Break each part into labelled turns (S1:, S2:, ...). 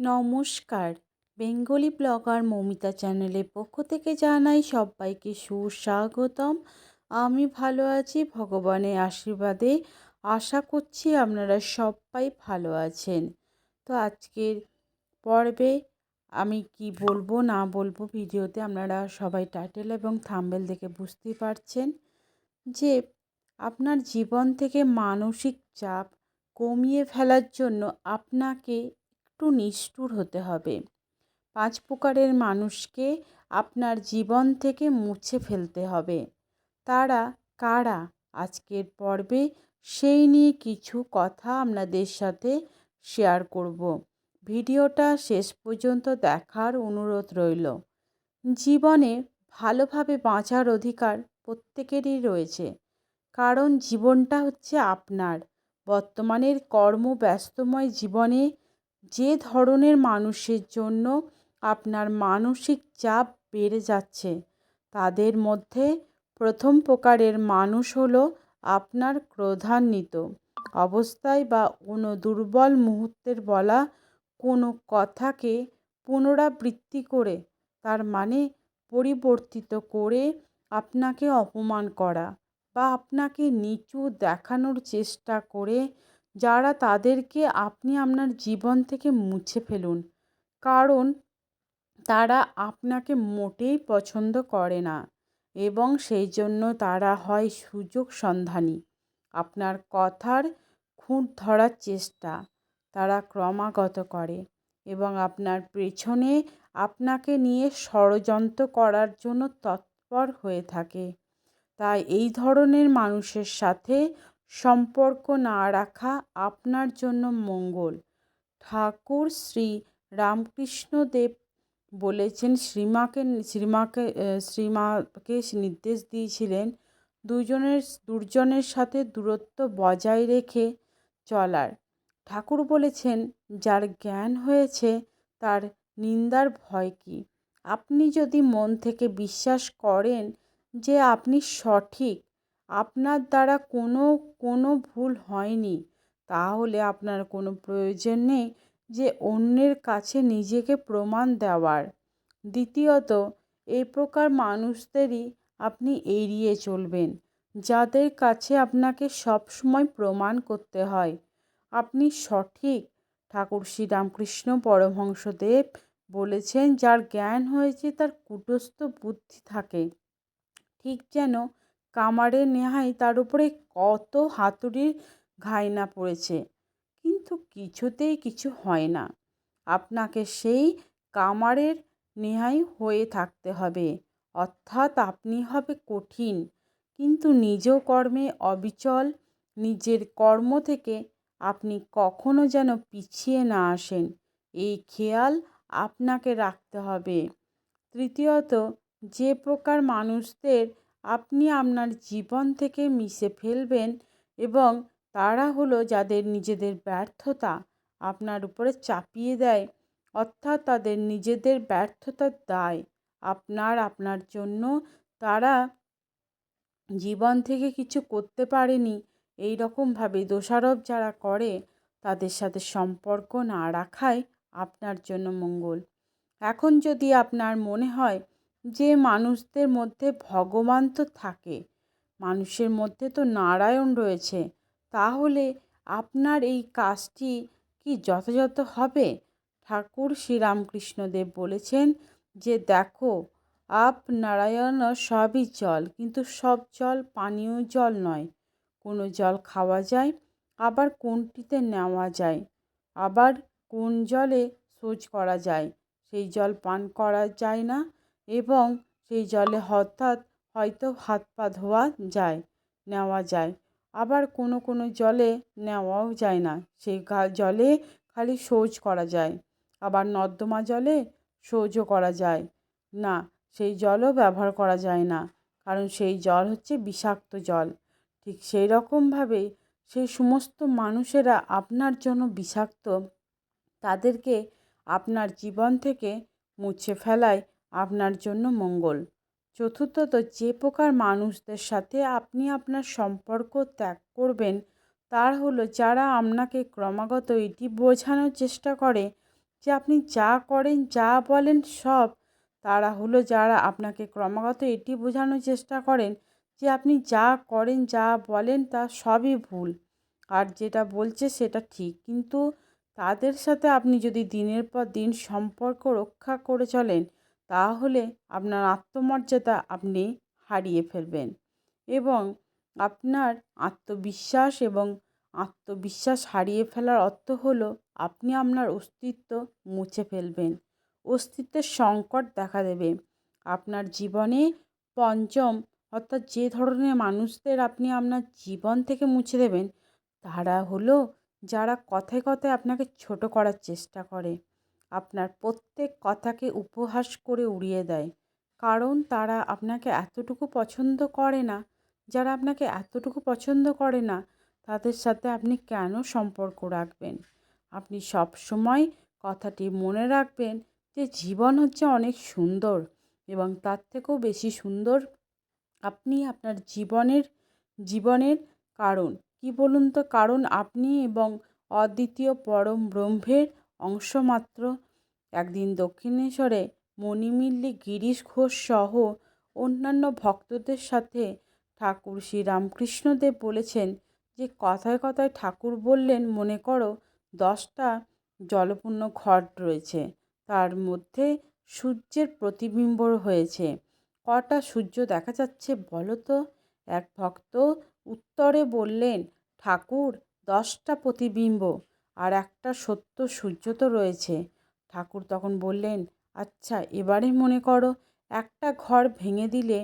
S1: নমস্কার। Bengali blogger Moumita চ্যানেলের পক্ষ থেকে জানাই সবাইকে সুস্বাগতম। আমি ভালো আছি, ভগবানের আশীর্বাদে। আশা করছি আপনারা সবাই ভালো আছেন। তো আজকের পর্বে আমি কি বলব, না বলব ভিডিওতে আপনারা সবাই টাইটেল এবং থাম্বেল দেখে বুঝতেই পারছেন যে আপনার জীবন থেকে মানসিক চাপ কমিয়ে ফেলার জন্য আপনাকে একটু নিষ্ঠুর হতে হবে। পাঁচ প্রকারের মানুষকে আপনার জীবন থেকে মুছে ফেলতে হবে। তারা কারা? আজকের পর্বে সেই নিয়ে কিছু কথা আপনাদের সাথে শেয়ার করব। ভিডিওটা শেষ পর্যন্ত দেখার অনুরোধ রইল। জীবনে ভালোভাবে বাঁচার অধিকার প্রত্যেকেরই রয়েছে। কারণ জীবনটা হচ্ছে আপনার। বর্তমানের কর্মব্যস্তময় জীবনে যে ধরনের মানুষের জন্য আপনার মানসিক চাপ বেড়ে যাচ্ছে, তাদের মধ্যে প্রথম প্রকারের মানুষ হলো আপনার ক্রোধান্বিত অবস্থায় বা কোনো দুর্বল মুহূর্তের বলা কোনো কথাকে পুনরাবৃত্তি করে, তার মানে পরিবর্তিত করে আপনাকে অপমান করা বা আপনাকে নিচু দেখানোর চেষ্টা করে যারা তাদেরকে আপনি আপনার জীবন থেকে মুছে ফেলুন। কারণ তারা আপনাকে মোটেই পছন্দ করে না এবং সেই জন্য তারা হয় সুযোগ সন্ধানী। আপনার কথার খুঁট ধরার চেষ্টা তারা ক্রমাগত করে এবং আপনার পেছনে আপনাকে নিয়ে ষড়যন্ত্র করার জন্য তৎপর হয়ে থাকে। তাই এই ধরনের মানুষের সাথে সম্পর্ক না রাখা আপনার জন্য মঙ্গল। ঠাকুর শ্রী রামকৃষ্ণদেব বলেছেন, শ্রীমাকে শ্রীমাকে শ্রীমাকে নির্দেশ দিয়েছিলেন, দুজনের দুর্জনের সাথে দূরত্ব বজায় রেখে চলার। ঠাকুর বলেছেন, যার জ্ঞান হয়েছে, তার নিন্দার ভয় কি? আপনি যদি মন থেকে বিশ্বাস করেন যে আপনি সঠিক আপনার দ্বারা কোনো কোনো ভুল হয়নি। তাহলে আপনার কোনো প্রয়োজন নেই যে অন্যের কাছে নিজেকে প্রমাণ দেওয়ার। দ্বিতীয়ত, এই প্রকার মানুষদেরই আপনি এড়িয়ে চলবেন, যাদের কাছে আপনাকে সবসময় প্রমাণ করতে হয়। আপনি সঠিক, ঠাকুর শ্রীরামকৃষ্ণ পরমহংসদেব বলেছেন, যার জ্ঞান হয়েছে তার কুটস্থ বুদ্ধি থাকে। ঠিক যেন কামারের নেহাই তার উপরে কত হাতুড়ির ঘায়না পড়েছে। কিন্তু কিছুতেই কিছু হয় না। আপনাকে সেই কামারের নেহাই হয়ে থাকতে হবে। অর্থাৎ আপনি হবে কঠিন। কিন্তু নিজ কর্মে অবিচল, নিজের কর্ম থেকে আপনি কখনো যেন পিছিয়ে না আসেন। এই খেয়াল আপনাকে রাখতে হবে। তৃতীয়ত, যে প্রকার মানুষদের আপনি আপনার জীবন থেকে মিশে ফেলবেন এবং তারা হলো যাদের নিজেদের ব্যর্থতা আপনার উপরে চাপিয়ে দেয়, অর্থাৎ তাদের নিজেদের ব্যর্থতার দায়। আপনার আপনার জন্য তারা জীবন থেকে কিছু করতে পারেনি। এই রকমভাবে দোষারোপ যারা করে, তাদের সাথে সম্পর্ক না রাখাই আপনার জন্য মঙ্গল। এখন যদি আপনার মনে হয় যে মানুষদের মধ্যে ভগবান তো থাকে, মানুষের মধ্যে তো নারায়ণ রয়েছে, তাহলে আপনার এই কাজটি কি যথাযথ হবে? ঠাকুর শ্রীরামকৃষ্ণদেব বলেছেন যে, দেখো, আপ নারায়ণ সবই জল, কিন্তু সব জল পানীয় জল নয়। কোনো জল খাওয়া যায়, আবার কোনটিতে নেওয়া যায়, আবার কোন জলে শৌচ করা যায়, সেই জল পান করা যায় না এবং সেই জলে হঠাৎ হয়তো হাত পা ধোয়া যায়, নেওয়া যায়। আবার কোনো কোনো জলে নেওয়াও যায় না। সেই জলে খালি শৌচ করা যায়। আবার নর্দমা জলে শৌচও করা যায়। না, সেই জলও ব্যবহার করা যায় না। কারণ সেই জল হচ্ছে বিষাক্ত জল। ঠিক সেই রকমভাবে সেই সমস্ত মানুষেরা আপনার জন্য বিষাক্ত, তাদেরকে আপনার জীবন থেকে মুছে ফেলাই আপনার জন্য মঙ্গল। চতুর্থত যে প্রকার মানুষদের সাথে আপনি আপনার সম্পর্ক ত্যাগ করবেন, তার হলো যারা আপনাকে ক্রমাগত এটি বোঝানোর চেষ্টা করে যে আপনি যা করেন, যা বলেন সব, তারা হলো যারা আপনাকে ক্রমাগত এটি বোঝানোর চেষ্টা করেন যে আপনি যা করেন, যা বলেন, তা সবই ভুল। আর যেটা বলছে সেটা ঠিক। কিন্তু তাদের সাথে আপনি যদি দিনের পর দিন সম্পর্ক রক্ষা করে চলেন তাহলে আপনার আত্মমর্যাদা আপনি হারিয়ে ফেলবেন এবং আপনার আত্মবিশ্বাস এবং আত্মবিশ্বাস হারিয়ে ফেলার অর্থ হলো আপনি আপনার অস্তিত্ব মুছে ফেলবেন। অস্তিত্বের সংকট দেখা দেবে। আপনার জীবনে পঞ্চম অর্থাৎ যে ধরনের মানুষদের আপনি আপনার জীবন থেকে মুছে দেবেন, তারা হলো যারা কথায় কথায় আপনাকে ছোট করার চেষ্টা করে। আপনার প্রত্যেক কথাকে উপহাস করে উড়িয়ে দেয়। কারণ তারা আপনাকে এতটুকু পছন্দ করে না, যারা আপনাকে এতটুকু পছন্দ করে না, তাদের সাথে আপনি কেন সম্পর্ক রাখবেন? আপনি সব সময় কথাটি মনে রাখবেন যে জীবন হচ্ছে অনেক সুন্দর এবং তার থেকেও বেশি সুন্দর আপনি আপনার জীবনের জীবনের কারণ। কি বলুন তো? কারণ আপনি এবং অদ্বিতীয় পরম ব্রহ্মের অংশ মাত্র একদিন দক্ষিণেশ্বরে মণিমিল্লি গিরিশ ঘোষ সহ অন্যান্য ভক্তদের সাথে ঠাকুর শ্রী রামকৃষ্ণদেব বলেছেন যে, কথায় কথায় ঠাকুর বললেন, মনে করো দশটা জলপূর্ণ ঘট রয়েছে। তার মধ্যে সূর্যের প্রতিবিম্ব হয়েছে। কটা সূর্য দেখা যাচ্ছে বলো তো? এক ভক্ত উত্তরে বললেন, ঠাকুর, দশটা প্রতিবিম্ব। আর একটা সত্য সূর্য তো রয়েছে। ঠাকুর তখন বললেন আচ্ছা এবারে মনে করো একটা ঘর ভেঙে দিলে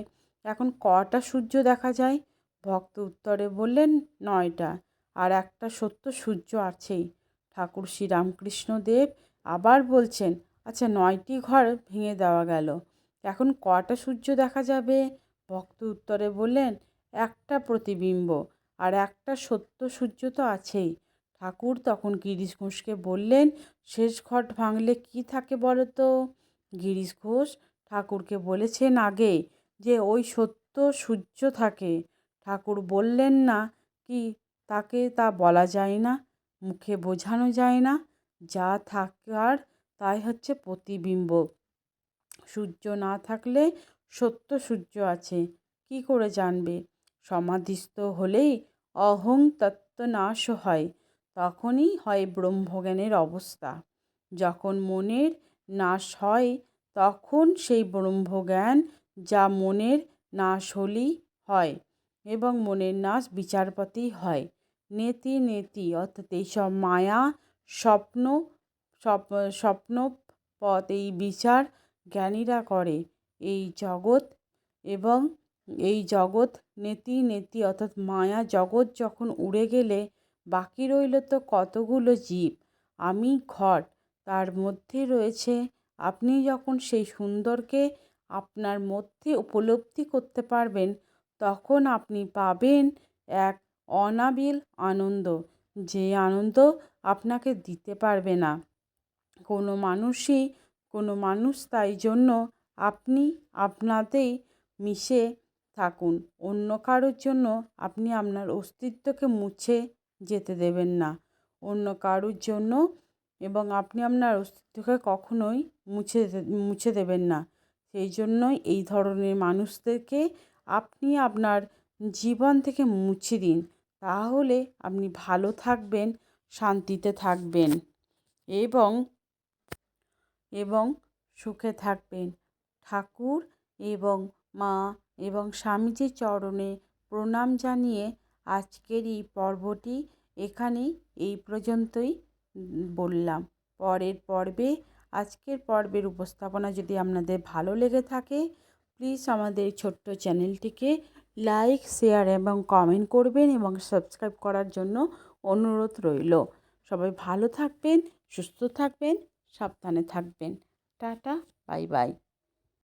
S1: এখন কটা সূর্য দেখা যায়? ভক্ত উত্তরে বললেন, নয়টা। আর একটা সত্য সূর্য আছেই। ঠাকুর শ্রী রামকৃষ্ণ দেব আবার বলছেন আচ্ছা নয়টি ঘর ভেঙে দেওয়া গেল। এখন কটা সূর্য দেখা যাবে? ভক্ত উত্তরে বললেন, একটা প্রতিবিম্ব। আর একটা সত্য সূর্য তো আছেই। ঠাকুর তখন গিরিশ ঘোষকে বললেন, শেষ ঘট ভাঙলে কি থাকে বলো তো গিরিশ ঘোষ ঠাকুরকে বলেছেন আগে যে ওই সত্য সূর্য থাকে। ঠাকুর বললেন না কি তাকে তা বলা যায় না, মুখে বোঝানো যায় না, যা থাকার তাই হচ্ছে প্রতিবিম্ব। সূর্য না থাকলে সত্য সূর্য আছে, কি করে জানবে? সমাধিস্থ হলেই অহং তত্ত্ব নাশ হয়। তখনই হয় ব্রহ্মজ্ঞানের অবস্থা। যখন মনের নাশ হয়, তখন সেই ব্রহ্মজ্ঞান যা মনের নাশ হলেই হয় এবং মনের নাশ বিচারপতি হয়। নেতি নেতি, অর্থাৎ এইসব মায়া, স্বপ্ন স্বপ্ন পথ এই বিচার জ্ঞানীরা করে এই জগৎ এবং এই জগৎ নেতি নেতি, অর্থাৎ মায়া জগৎ যখন উড়ে গেলে বাকি রইল তো কতগুলো জীব? আমি ঘট তার মধ্যে রয়েছে, আপনি যখন সেই সুন্দরকে আপনার মধ্যে উপলব্ধি করতে পারবেন, তখন আপনি পাবেন এক অনাবিল আনন্দ, যে আনন্দ আপনাকে দিতে পারবে না। কোনো মানুষই, কোনো মানুষ তাই জন্য আপনি আপনাতেই মিশে থাকুন, অন্য কারোর জন্য আপনি আপনার অস্তিত্বকে মুছে যেতে দেবেন না। অন্য কারুর জন্য এবং আপনি আপনার অস্তিত্বকে কখনোই মুছে মুছে দেবেন না। সেই জন্যই এই ধরনের মানুষদেরকে আপনি আপনার জীবন থেকে মুছে দিন। তাহলে আপনি ভালো থাকবেন, শান্তিতে থাকবেন এবং এবং সুখে থাকবেন। ঠাকুর এবং মা এবং স্বামীজির চরণে প্রণাম জানিয়ে আজকের এই পর্বটি এখানেই এই পর্যন্তই বললাম। পরের পর্বে, আজকের পর্বের উপস্থাপনা যদি আপনাদের ভালো লেগে থাকে প্লিজ আমাদের ছোট্ট চ্যানেলটিকে লাইক শেয়ার এবং কমেন্ট করবেন এবং সাবস্ক্রাইব করার জন্য অনুরোধ রইল। সবাই ভালো থাকবেন, সুস্থ থাকবেন, সাবধানে থাকবেন। Tata bye bye